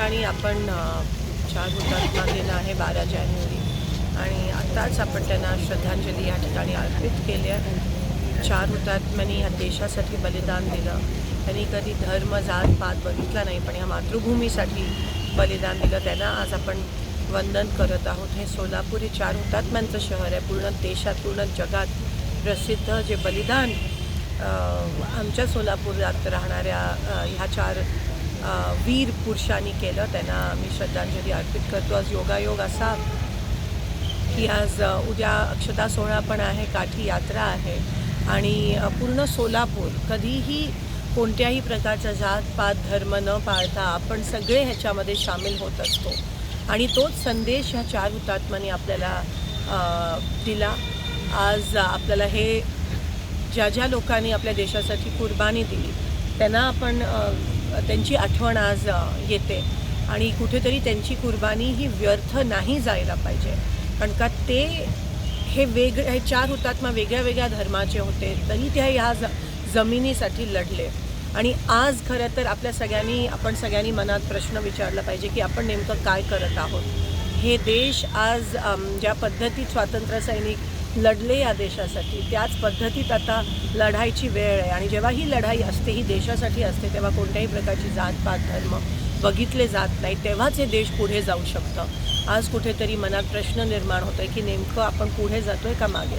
ठिकाणी आपण चार हुतात्मा दिला आहे बारा जानेवारी. आणि आत्ताच आपण त्यांना श्रद्धांजली या ठिकाणी अर्पित केली आहे. चार हुतात्म्यांनी ह्या देशासाठी बलिदान दिलं. त्यांनी कधी धर्म जात पात बघितला नाही पण ह्या मातृभूमीसाठी बलिदान दिलं. त्यांना आज आपण वंदन करत आहोत. हे सोलापूर हे चार हुतात्म्यांचं शहर आहे. पूर्ण देशात पूर्ण जगात प्रसिद्ध जे बलिदान आमच्या सोलापुरात राहणाऱ्या ह्या चार वीर पुरुषांनी केलं. त्यांना मी श्रद्धांजली अर्पित करतो. आज योगायोग असा की आज उद्या अक्षता सोहळा पण आहे काठी यात्रा आहे आणि पूर्ण सोलापूर कधीही कोणत्याही प्रकारचा जात पात धर्म न पाळता आपण सगळे ह्याच्यामध्ये सामील होत असतो. आणि तोच संदेश ह्या चार हुतात्म्यांनी आपल्याला दिला. आज आपल्याला हे ज्या ज्या लोकांनी आपल्या देशासाठी कुर्बानी दिली त्यांना आपण त्यांची आठवण आज येते. आणि कुठेतरी त्यांची कुर्बानी ही व्यर्थ नाही जायला पाहिजे. कारण का ते हे वेग हे चार हुतात्मा वेगळ्या वेगळ्या धर्माचे होते. तरी त्या ह्या ज जमिनीसाठी लढले. आणि आज खरं तर आपल्या सगळ्यांनी आपण सगळ्यांनी मनात प्रश्न विचारला पाहिजे की आपण नेमकं काय करत आहोत? हे देश आज ज्या पद्धतीत स्वातंत्र्यसैनिक लढले या देशासाठी. त्याच पद्धतीत आता लढायची वेळ आहे आणि जेव्हा ही लढाई असते ही देशासाठी असते तेव्हा कोणत्याही प्रकारची जात पात धर्म बघितले जात नाही तेव्हाच हे देश पुढे जाऊ शकतं. आज कुठेतरी मनात प्रश्न निर्माण होतो आहे की नेमकं आपण पुढे जातो आहे का मागे?